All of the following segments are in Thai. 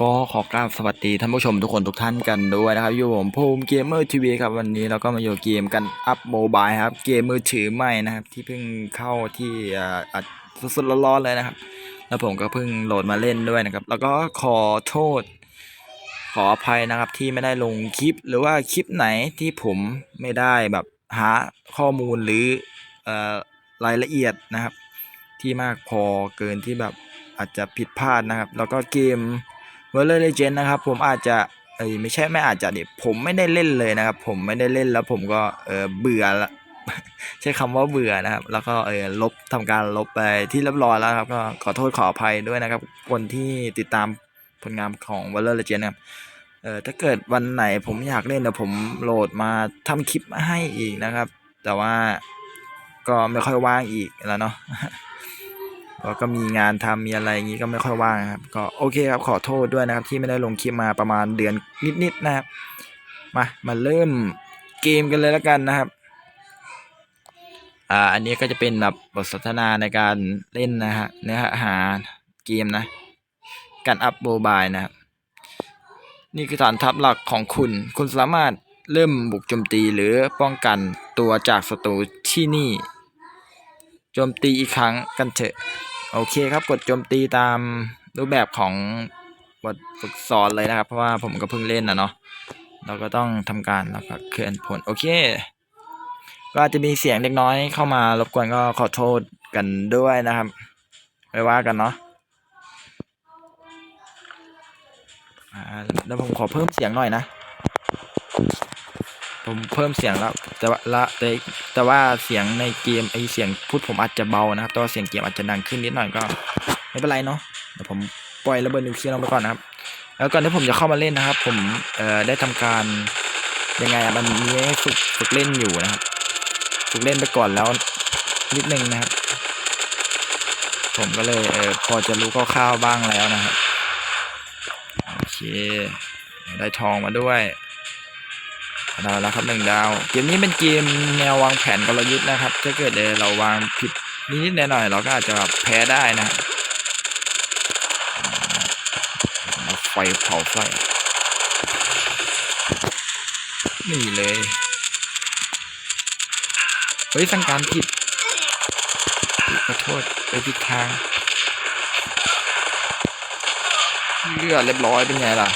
ก็ขอกราบสวัสดีท่านผู้ชมทุกคนทุกท่านกันด้วยนะครับอยู่ผมภูมิเกมเมอร์ทีวีครับวันนี้เราก็มาอยู่เกมกันอัพโมบายครับเกมมือถือใหม่นะครับที่เพิ่งเข้าที่อ่าอัดสดๆร้อนๆเลยนะครับ แล้วผมก็เพิ่งโหลดมาเล่นด้วยนะครับ แล้วก็ขอโทษ ขออภัยนะครับที่ไม่ได้ลงคลิป หรือว่าคลิปไหนที่ผมไม่ได้แบบหาข้อมูลหรือเอ่อรายละเอียดนะครับ ที่มากพอเกินที่แบบอาจจะผิดพลาดนะครับ แล้วก็เกม v a l o r Legend นนะครับผมอาจจะเอ้ยไม่ใช่ไม่อาจจะดิผมไม่ได้เล่นเลยนะครับ ผมไม่ได้เล่นแล้วผมก็เออเบื่อละใช้คำว่าเบื่อนะครับ แล้วก็เออลบทำการลบไปที่เรียบร้อยแล้วครับก็ขอโทษขออภัยด้วยนะครับ คนที่ติดตามผลงานของ v a l o r Legend นะครับเออถ้าเกิดวันไหนผมอยากเล่นเดี๋ยวผมโหลดมาทำคลิปให้อีกนะครับ แต่ว่าก็ไม่ค่อยว่างอีกแล้วเนาะ เราก็มีงานทำมีอะไรอย่างนี้ก็ไม่ค่อยว่างครับ ก็โอเคครับขอโทษด้วยนะครับ ที่ไม่ได้ลงคลิปมาประมาณเดือนนิดๆนะครับ มามาเริ่มเกมกันเลยแล้วกันนะครับอ่าอันนี้ก็จะเป็นแบบบทสนทนาในการเล่นนะฮะเนื้อหาเกมนะ การอัพโมบายนะครับนี่คือฐานทัพหลักของคุณ คุณสามารถเริ่มบุกโจมตีหรือป้องกันตัวจากศัตรูที่นี่ โจมตีอีกครั้งกันเถอะ โอเคครับกดโจมตีตามรูปแบบของบทฝึกสอนเลยนะครับ เพราะว่าผมก็เพิ่งเล่นนะเนาะเราก็ต้องทำการแล้วก็เคลื่อนผลโอเค ก็อาจจะมีเสียงเล็กน้อยเข้ามารบกวนก็ขอโทษกันด้วยนะครับไม่ว่ากันเนาะแล้วผมขอเพิ่มเสียงหน่อยนะ ผมเพิ่มเสียงแล้วแต่ว่าละแต่แต่ว่าเสียงในเกมไอเสียงพูดผมอาจจะเบานะครับแต่ว่าเสียงเกมอาจจะดังขึ้นนิดหน่อยก็ไม่เป็นไรเนาะเดี๋ยวผมปล่อยระเบิดนิวเคลียร์ลงไปก่อนนะครับ แล้วก่อนที่ผมจะเข้ามาเล่นนะครับ ผมเอ่อได้ทำการยังไงอะมันมีให้ฝึกฝึกเล่นอยู่นะครับฝึกเล่นไปก่อนแล้วนิดนึงนะครับ ผมก็เลยเออพอจะรู้คร่าวๆบ้างแล้วนะครับโอเคได้ทองมาด้วย ดาล้วครับหนึ่งดาว เกมนี้เป็นเกมแนววางแผนกลยุทธ์นะครับ ถ้าเกิดเราวางผิดนิดๆหน่อยๆเราก็อาจจะแบบแพ้ได้นะไฟเผาไฟนี่เลย เฮ้ยสังการผิดขอโทษไปผิดทาง เลือดเรียบร้อยเป็นไงล่ะ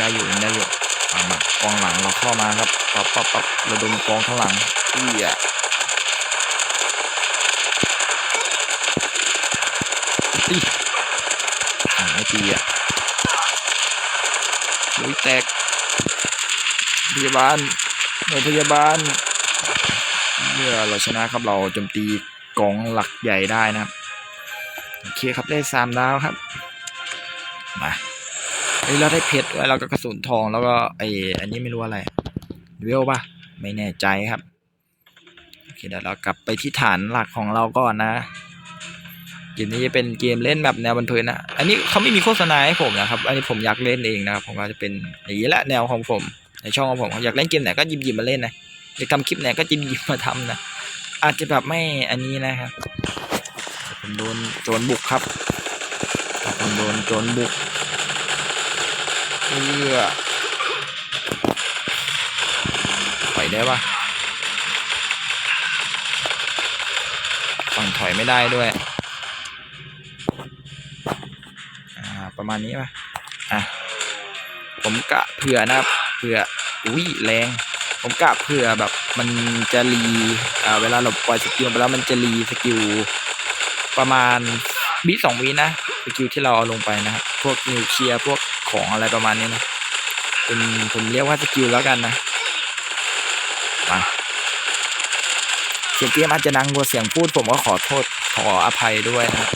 ได้อยู่ยังได้อยู่มามากองหลังเราเข้ามาครับปั๊บปั๊บปั๊บระดมกองข้างหลังเอียตีอ่าไม่ตีอะลุยแตกพยาบาลหน่วยพยาบาล เมื่อเราชนะครับเราโจมตีกองหลักใหญ่ได้นะครับ โอเคครับได้สามดาวครับ มาเฮ้ยเราได้เพชรด้วยแล้วก็กระสุนทองแล้วก็ไออันนี้ไม่รู้อะไรเวลปะไม่แน่ใจครับโอเคเดี๋ยวเรากลับไปที่ฐานหลักของเราก่อนนะเกมนี้จะเป็นเกมเล่นแบบแนวบันเทิงนะอันนี้เขาไม่มีโฆษณาให้ผมนะครับ อันนี้ผมอยากเล่นเองนะครับผมก็จะเป็นอย่างนี้แหละแนวของผม ในช่องของผมอยากเล่นเกมไหนก็หยิบหยิบมาเล่นนะอยากทำคลิปไหนก็หยิบหยิบมาทำนะอาจจะแบบไม่อันนี้นะครับผมโดนโจรบุกครับผมโดนโจรบุก เอื้อถอยได้ปะฝั่งถอยไม่ได้ด้วย อ่า ประมาณนี้ปะอะ ผมกะเผื่อนะครับ เผื่อ อุ้ยแรง ผมกะเผื่อแบบมันจะรี อ่า เวลาเราปล่อยสกิลไปแล้วมันจะรีสกิลประมาณวิสองวินะสกิลที่เราเอาลงไปนะครับ พวกนิวเคลียร์พวก ของอะไรประมาณนี้นะเป็นผมเรียกว่าสกิลแล้วกันนะมาเสียงเกมอาจจะดังกว่าเสียงพูดผมก็ขอโทษขออภัยด้วยนะ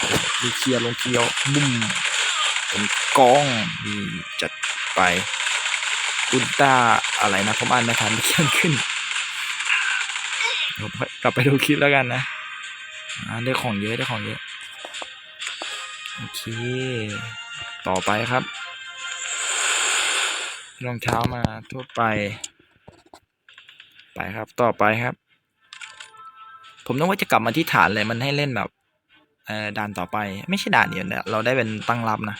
นิวเคลียร์ลงเคียวบุ้มเป็นกองมีจัดไปอุลตร้าอะไรนะผมอ่านไม่ทันเขียนขึ้นกลับไปดูคลิปแล้วกันนะได้ของเยอะได้ของเยอะ โอเค ต่อไปครับ รองเท้ามาทั่วไป ไปครับต่อไปครับ ผมนึกว่าจะกลับมาที่ฐานเลยมันให้เล่นแบบเอ่อด่านต่อไป ไม่ใช่ด่านเดียวเนี่ยเราได้เป็นตั้งรับนะ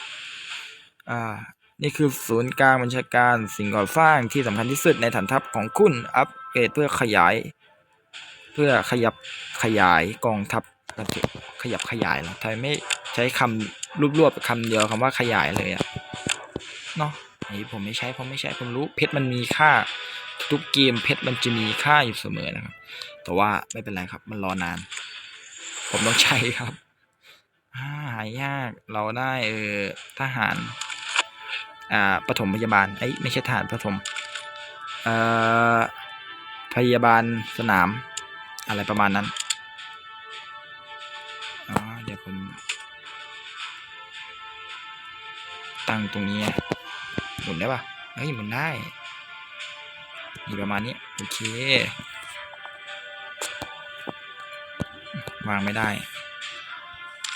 อ่านี่คือศูนย์กลางบัญชาการสิ่งก่อสร้างที่สำคัญที่สุดในฐานทัพของคุณอัปเกรดเพื่อขยาย เพื่อขยับขยายกองทัพขยับขยายเหรอทำไมไม่ใช้คำรวบๆคำเดียวคำว่าขยายเลยอะเนาะ นนี้ผมไม่ใช้ผมไม่ใช้ผมรู้เพชรมันมีค่า ทุกเกมเพชรมันจะมีค่าอยู่เสมอนะครับ แต่ว่าไม่เป็นไรครับ มันรอนาน ผมต้องใช้ครับาหายากเราได้เออทหาร อ่าปฐมพยาบาลเอ้ไม่ใช่ทหารปฐมเอ่อพยาบาลสนาม อะไรประมาณนั้นอ๋อเดี๋ยวผม ตั้งตรงนี้ หมุนได้ปะเฮ้ยหมุนได้นี่ประมาณนี้โอเค วางไม่ได้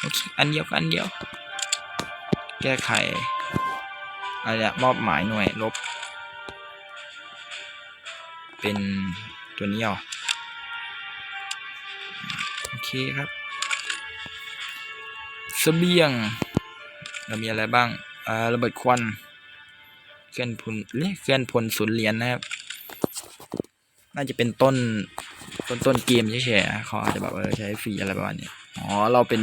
โอเคอันเดียวกันเดียว แก้ไขอะไรอะมอบหมายหน่วยลบ เป็นตัวนี้เหรอโอเคครับเสบียง เรามีอะไรบ้าง อ่า ระเบิดควัน เคลื่อนพลเรียกเคลื่อนพลศูนย์เหรียญนะครับ น่าจะเป็นต้นต้นต้นเกมเฉยๆเขาอาจจะแบบเออใช้ฟรีอะไรประมาณนี้อ๋อเราเป็น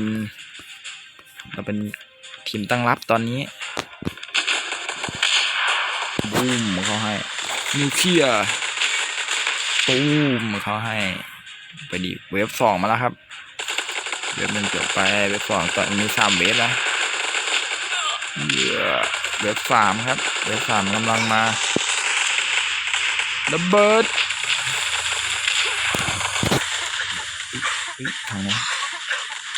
เราเป็นทีมตั้งรับตอนนี้บูมเขาให้นิวเคลียร์ตูมเขาให้ ไปดีเวฟสองมาแล้วครับ เวฟหนึ่งจบไปเวฟสองตอนนี้สามเวฟแล้วเหี้ย เวฟสามครับ เวฟสามกำลังมาระเบิดทางไหน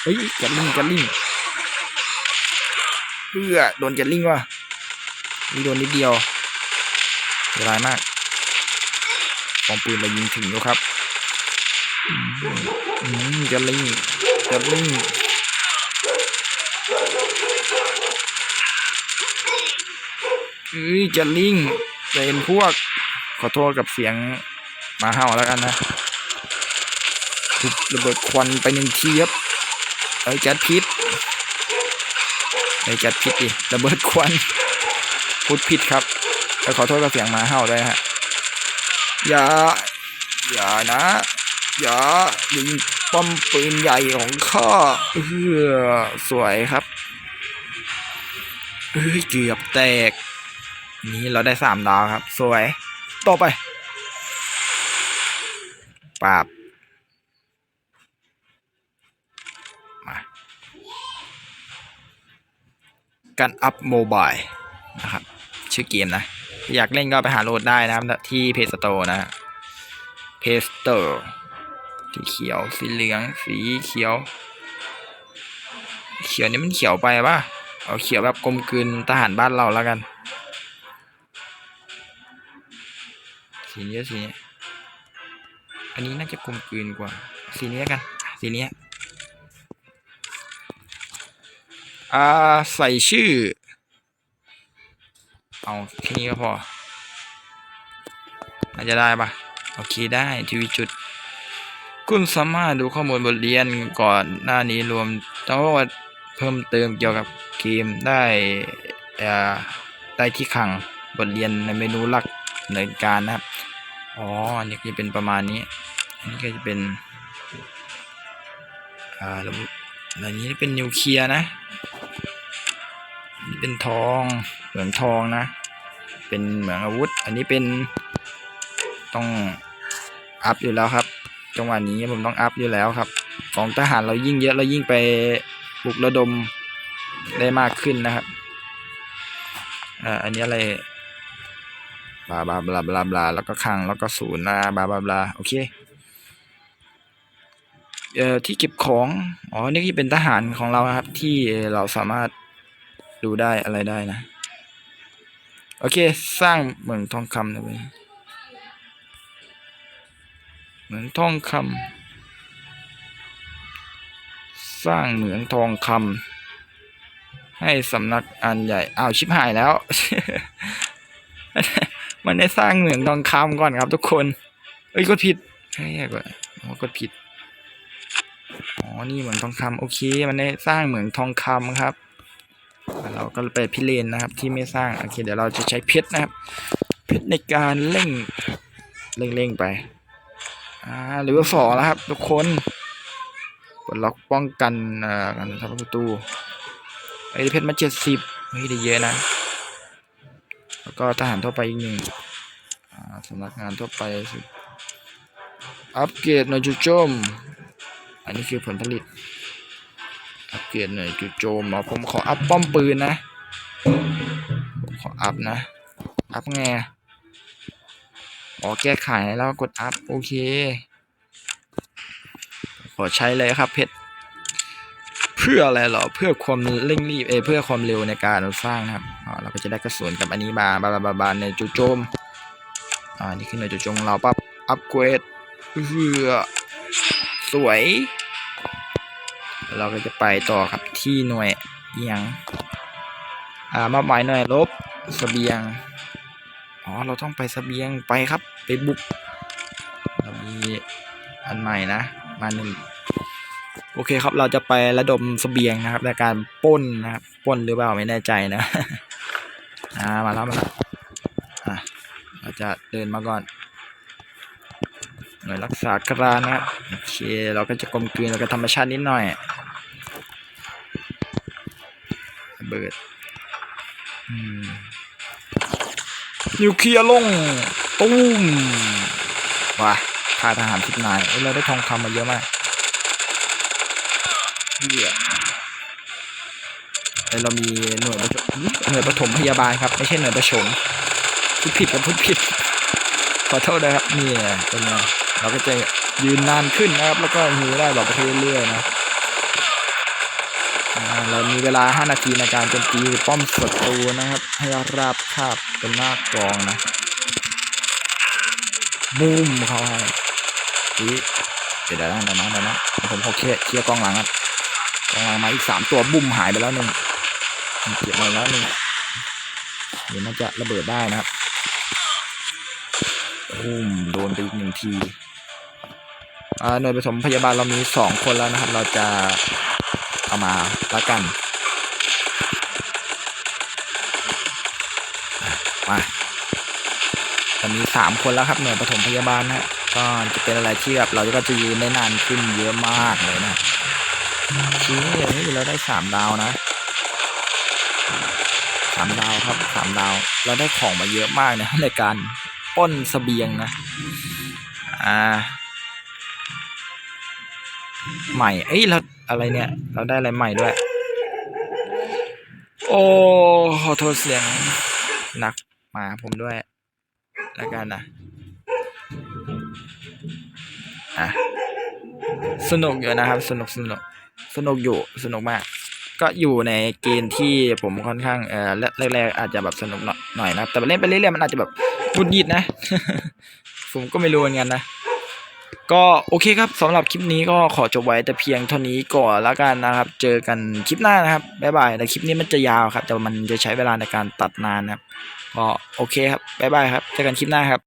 เฮ้ยแกลลิงแกลลิงเพื่อโดนแกลลิงว่ะนี่โดนนิดเดียวเสียดายมากกองปืนเรายิงถึงอยู่ครับอืมอืมแกลลิงแกลลิง เอ้ยแกลลิงเป็นพวก ขอโทษกับเสียงหมาเห่าแล้วกันนะระเบิดควันไปหนึ่งทีครับไอ้ยแก๊สพิษไอ้ยแก๊สพิษดิระเบิดควันพูดผิดครับไปขอโทษกับเสียงหมาเห่าด้วยฮะอย่าอย่านะ อย่ายิงป้อมปืนใหญ่ของข้าเออสวยครับเอ้ยเกือบแตก นี่เราได้สามดาวครับ สวย ต่อไปปราบมาการอัพโมบายนะครับ ชื่อเกมนะ อยากเล่นก็ไปหาโหลดได้นะครับ ที่เพจสโตนะเพจสโตสีเขียว สีเหลือง สีเขียว เขียวนี่มันเขียวไปปะเอาเขียวแบบกลมกลืนทหารบ้านเราแล้วกัน สีนี้สีนี้อันนี้น่าจะกลมกลืนกว่า สีนี้กัน สีนี้อ่าใส่ชื่อ เอาแค่นี้ก็พอน่าจะได้ปะโอเคได้ทีวีจุด คุณสามารถดูข้อมูลบทเรียนก่อนหน้านี้รวมทั้งหมดเพิ่มเติมเกี่ยวกับเกมได้อ่อได้ที่ขังบทเรียนในเมนูหลักดำเนินการนะครับ อ๋อ อันนี้จะเป็นประมาณนี้ อันนี้ก็จะเป็น อ่าแล้วอันนี้เป็นนิวเคลียร์นะอันนี้เป็นทอง เหมืองทองนะ เป็นเหมืองอาวุธ อันนี้เป็นต้องอัพอยู่แล้วครับ จังหวะนี้ผมต้องอัพอยู่แล้วครับของทหารเรายิ่งเยอะเรายิ่งไปปลุกระดมได้มากขึ้นนะครับ อ่า อันนี้อะไร บลาบลาบลาบลาบลาแล้วก็คลังแล้วก็ศูนย์นะบลาบลาบลาโอเคเอ่อที่เก็บของอ๋อนี่ที่เป็นทหารของเราครับ ที่เราสามารถดูได้อะไรได้นะ โอเค สร้างเหมืองทองคำนะเว้ยเหมืองทองคำสร้างเหมืองทองคำให้สำนักอันใหญ่อ้าวชิบหายแล้ว มันได้สร้างเหมืองทองคำก่อนครับทุกคน เอ้ยกดผิดเฮ้ยกดอ๋อกดผิด อ๋อ นี่เหมืองทองคำโอเค มันได้สร้างเหมืองทองคำครับ เราก็ไปพิเรนนะครับ ที่ไม่สร้าง โอเค เดี๋ยวเราจะใช้เพชรนะครับ เพชรในการเร่ง เร่งเร่งไป อ่าหรือว่าสองแล้วครับ ทุกคนปลดล็อกป้องกันอ่อการทำประตูไอ้เพชรมาเจ็ดสิบเฮ้ยได้เยอะนะ แล้วก็ทหารทั่วไปอีกหนึ่งสำนักงานทั่วไปสิอัปเกรดหน่วยจุดโจม อันนี้คือผลผลิต อัปเกรดหน่วยจุดโจมเหรอผมขออัพป้อมปืนนะผมขออัพนะ อัพไงอ๋อแก้ไขแล้วกดอัพโอเค ขอใช้เลยครับเพชร เพื่ออะไรหรอเพื่อความเร่งรีบเอเพื่อความเร็วในการสร้างนะครับอ๋อเราก็จะได้กระสุนกับอันนี้มาบาบาบาบาในจุโจมอ่านี่คือในจุโจมเราปั๊บอัพเกรดเพื่อสวย เราก็จะไปต่อครับที่หน่วยเอียงอ่ามอบหมายหน่วยลบเสบียงอ๋อเราต้องไปเสบียงไปครับไปบุกเรามีอันใหม่นะมาหนึ่ง โอเคครับ เราจะไประดมเสบียงนะครับในการป้นนะครับป้นหรือเปล่าไม่แน่ใจนะอ่ามาแล้วมาแล้วอะเราจะเดินมาก่อนหน่วยรักษากรานนะครับโอเคเราก็จะกลมกลืนเราก็ธรรมชาตินิดหน่อยเบิดนิวเคลียร์ลงตุ้มว่ะค่าทหารทิพนายเราได้ทองคำมาเยอะมาก เหี้ยเอ้ยเรามีหน่วยประถมหน่วยปฐมพยาบาลครับ ไม่ใช่หน่วยประชมพูดผิดกันพูดผิด ขอโทษนะครับนี่เป็นไงเราก็จะยืนนานขึ้นนะครับ แล้วก็หิวได้แบบไปเรื่อยๆนะอ่าเรามีเวลา 5 นาทีในการโจมตีป้อมศัตรูนะครับ ให้ราบคาบเป็นหน้ากองนะบุ้มเขาให้อุ๊ยเดี๋ยวนะเดี๋ยวนะเดี๋ยวนะผมขอเคลียร์เคลียร์กองหลังครับ กองหลังมาอีกสามตัวบุ้มหายไปแล้วหนึ่งเก็บมาแล้วหนึ่งเดี๋ยวมันจะระเบิดได้นะครับอุ้มโดนไปอีกหนึ่งทีอ่าหน่วยผสมพยาบาลเรามีสองคนแล้วนะครับ เราจะเอามาละกันมาตอนนี้สามคนแล้วครับหน่วยปฐมพยาบาลนะฮะก็จะเป็นอะไรที่แบบเราก็จะยืนได้นานขึ้นเยอะมากเลยนะ ชี้เฮ้ยเราได้สามดาวนะสามดาวครับสามดาว เราได้ของมาเยอะมากนะในการป้นเสบียงนะ อ่า ใหม่ เอ้ยเราอะไรเนี่ย เราได้อะไรใหม่ด้วย โอ้ขอโทษเสียงนักมาผมด้วยแล้วกันนะอะสนุกอยู่นะครับ สนุกสนุก สนุกอยู่สนุกมาก ก็อยู่ในเกณฑ์ที่ผมค่อนข้างเออแรกๆอาจจะแบบสนุกหน่อยนะครับแต่เล่นไปเรื่อยๆมันอาจจะแบบหงุดหงิดนะ ผมก็ไม่รู้เหมือนกันนะก็โอเคครับสำหรับคลิปนี้ก็ขอจบไว้แต่เพียงเท่านี้ก่อนแล้วกันนะครับ เจอกันคลิปหน้านะครับบ๊ายบายแต่คลิปนี้มันจะยาวครับ แต่มันจะใช้เวลาในการตัดนานนะครับก็โอเคครับบ๊ายบายครับเจอกันคลิปหน้าครับ